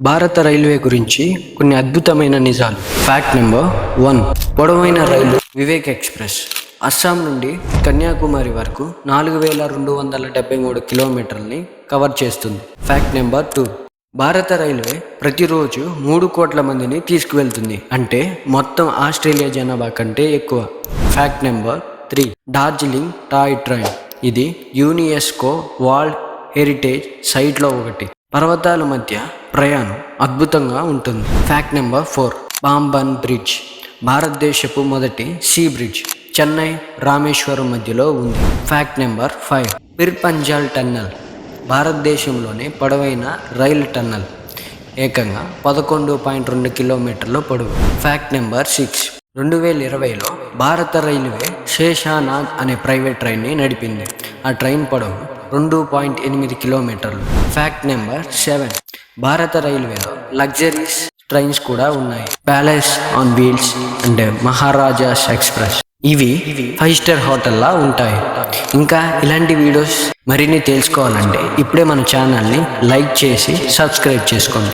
భారత రైల్వే గురించి కొన్ని అద్భుతమైన నిజాలు. ఫ్యాక్ట్ నెంబర్ వన్ పొడవైన రైలు వివేక్ ఎక్స్ప్రెస్. అస్సాం నుండి కన్యాకుమారి వరకు నాలుగు వేల రెండు వందల డెబ్బై మూడు కిలోమీటర్లని కవర్ చేస్తుంది. ఫ్యాక్ట్ నెంబర్ టూ భారత రైల్వే ప్రతిరోజు మూడు కోట్ల మందిని తీసుకువెళ్తుంది. అంటే మొత్తం ఆస్ట్రేలియా జనాభా కంటే ఎక్కువ. Fact number three Darjeeling toy train. ఇది యూనియెస్కో వరల్డ్ హెరిటేజ్ సైట్లో ఒకటి. పర్వతాల మధ్య ప్రయాణం అద్భుతంగా ఉంటుంది. Fact number four Pamban bridge భారతదేశపు మొదటి సీ బ్రిడ్జ్ చెన్నై రామేశ్వరం మధ్యలో ఉంది. Fact number five Pir Panjal tunnel భారతదేశంలోనే పొడవైన రైలు టన్నల్ ఏకంగా పదకొండు పాయింట్ రెండు కిలోమీటర్ల పొడవు. ఫ్యాక్ట్ నెంబర్ సిక్స్ రెండు వేల ఇరవైలో భారత రైల్వే శేషానాగ్ అనే ప్రైవేట్ ట్రైన్ని నడిపింది. ఆ ట్రైన్ పొడవు రెండు పాయింట్ ఎనిమిది కిలోమీటర్లు. ఫ్యాక్ట్ నెంబర్ సెవెన్ భారత రైల్వేలో లగ్జరీస్ ట్రైన్స్ కూడా ఉన్నాయి. Palace on wheels and Maharajas express ఇవి ఫైవ్ స్టార్ హోటల్లా ఉంటాయి. ఇంకా ఇలాంటి వీడియోస్ మరిన్ని తెలుసుకోవాలంటే ఇప్పుడే మన ఛానల్ని లైక్ చేసి సబ్స్క్రైబ్ చేసుకోండి.